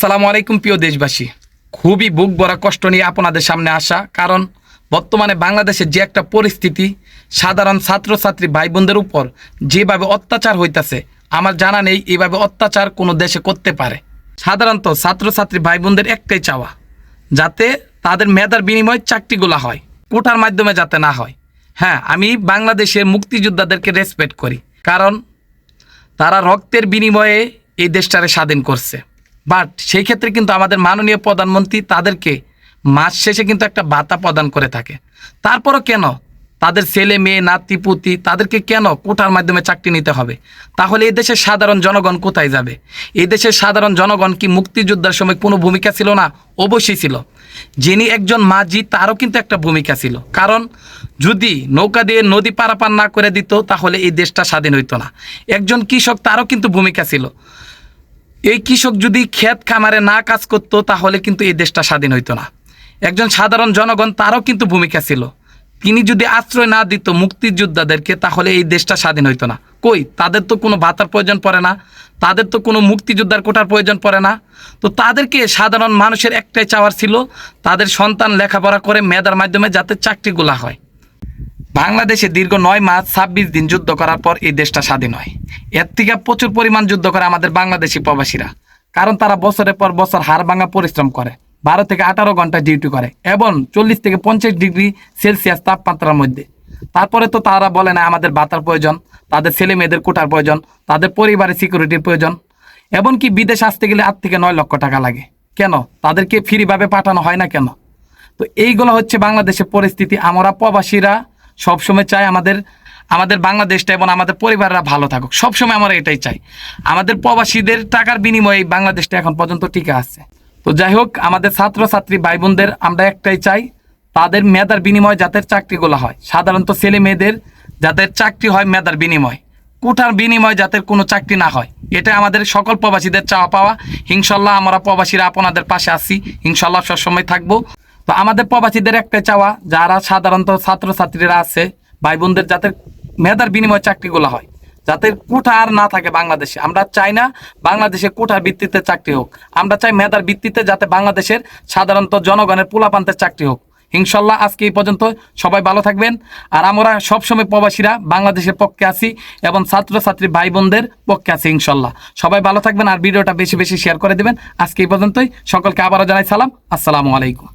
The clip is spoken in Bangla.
আসসালামু আলাইকুম, প্রিয় দেশবাসী। খুবই বুক ভরা কষ্ট নিয়ে আপনাদের সামনে আসা, কারণ বর্তমানে বাংলাদেশের যে একটা পরিস্থিতি, সাধারণ ছাত্রছাত্রী ভাই বোনদের উপর যেভাবে অত্যাচার হইতাছে, আমার জানা নেই এইভাবে অত্যাচার কোনো দেশে করতে পারে। সাধারণত ছাত্রছাত্রী ভাই বোনদের একটাই চাওয়া, যাতে তাদের মেধার বিনিময়ে চাকরিগুলো হয় কোটার মাধ্যমে যাতে না হয়। হ্যাঁ আমি বাংলাদেশের মুক্তিযোদ্ধাদেরকে রেসপেক্ট করি, কারণ তারা রক্তের বিনিময়ে এই দেশটারে স্বাধীন করছে। বাট সেই ক্ষেত্রে কিন্তু আমাদের মাননীয় প্রধানমন্ত্রী তাদেরকে মাস শেষে কিন্তু একটা ভাতা প্রদান করে থাকে। তারপরও কেন? তাদের ছেলে, মেয়ে, নাতি, পুতি তাদেরকে কেন কোটার মাধ্যমে চাকরি নিতে হবে? তাহলে এই দেশের সাধারণ জনগণ কোথায় যাবে? এই দেশের সাধারণ জনগণ কি মুক্তিযোদ্ধার সময় কোনো ভূমিকা ছিল না? অবশ্যই ছিল। যিনি একজন মাঝি, তারও কিন্তু একটা ভূমিকা ছিল। কারণ যদি নৌকা দিয়ে নদী পারাপার না করে দিত, তাহলে এই দেশটা স্বাধীন হইতো না। একজন কৃষক, তারও কিন্তু ভূমিকা ছিল। এই কৃষক যদি ক্ষেত খামারে না কাজ করতো, তাহলে কিন্তু এই দেশটা স্বাধীন হইতো না। একজন সাধারণ জনগণ তারও কিন্তু ভূমিকা ছিল। তিনি যদি আশ্রয় না দিত মুক্তিযোদ্ধাদেরকে, তাহলে এই দেশটা স্বাধীন হইতো না। কই, তাদের তো কোনো ভাতার প্রয়োজন পড়ে না। তাদের তো কোনো মুক্তিযোদ্ধার কোটার প্রয়োজন পড়ে না। তো তাদেরকে সাধারণ মানুষের একটাই চাওয়ার ছিল, তাদের সন্তান লেখাপড়া করে মেধার মাধ্যমে যাতে চাকরিগুলা হয়। বাংলাদেশে দীর্ঘ নয় মাস ছাব্বিশ দিন যুদ্ধ করার পর এই দেশটা স্বাধীন হয়। এর থেকে প্রচুর পরিমাণ যুদ্ধ করে আমাদের বাংলাদেশি প্রবাসীরা। কারণ তারা বছরের পর বছর হাড় ভাঙা পরিশ্রম করে। বারো থেকে আঠারো ঘণ্টা ডিউটি করে এবং চল্লিশ থেকে পঞ্চাশ ডিগ্রি সেলসিয়াস তাপমাত্রার মধ্যে। তারপরে তো তারা বলে না, আমাদের বাতার প্রয়োজন, তাদের ছেলে মেয়েদের কোটার প্রয়োজন, তাদের পরিবারের সিকিউরিটির প্রয়োজন। এমনকি বিদেশ আসতে গেলে আট থেকে নয় লক্ষ টাকা লাগে। কেন? তাদেরকে ফ্রিভাবে পাঠানো হয় না কেন? তো এইগুলো হচ্ছে বাংলাদেশের পরিস্থিতি। আমরা প্রবাসীরা সবসময় চাই আমাদের আমাদের বাংলাদেশটা এবং আমাদের পরিবাররা ভালো থাকুক। সবসময় আমরা এটাই চাই। আমাদের প্রবাসীদের টাকার বিনিময়ে বাংলাদেশটা এখন পর্যন্ত টিকে আছে। তো যাই হোক, আমাদের ছাত্রছাত্রী ভাই বোনদের আমরা একটাই চাই, তাদের মেধার বিনিময়ে যাদের চাকরিগুলো হয়। সাধারণত ছেলে মেয়েদের যাদের চাকরি হয় মেধার বিনিময়। কোটার বিনিময়ে যাতে কোনো চাকরি না হয়। এটা আমাদের সকল প্রবাসীদের চাওয়া পাওয়া। ইনশাল্লাহ আমরা প্রবাসীরা আপনাদের পাশে আছি। ইনশাল্লাহ সবসময় থাকব। তো আমাদের প্রবাসীদের একটা চাওয়া, যারা সাধারণত ছাত্রছাত্রীরা আছে ভাই বোনদের যাতে মেধার বিনিময়ে চাকরিগুলো হয়, যাতে কোঠা আর না থাকে বাংলাদেশে। আমরা চাই না বাংলাদেশে কোঠার ভিত্তিতে চাকরি হোক। আমরা চাই মেধার ভিত্তিতে যাতে বাংলাদেশের সাধারণত জনগণের পোলাপান্তের চাকরি হোক। ইনশাল্লাহ আজকে এই পর্যন্ত সবাই ভালো থাকবেন। আর আমরা সবসময় প্রবাসীরা বাংলাদেশের পক্ষে আছি এবং ছাত্রছাত্রী ভাই বোনদের পক্ষে আছি ইনশাল্লাহ। সবাই ভালো থাকবেন আর ভিডিওটা বেশি বেশি শেয়ার করে দেবেন। আজকে এই পর্যন্তই। সকলকে আবারও জানাই সালাম। আসসালামু আলাইকুম।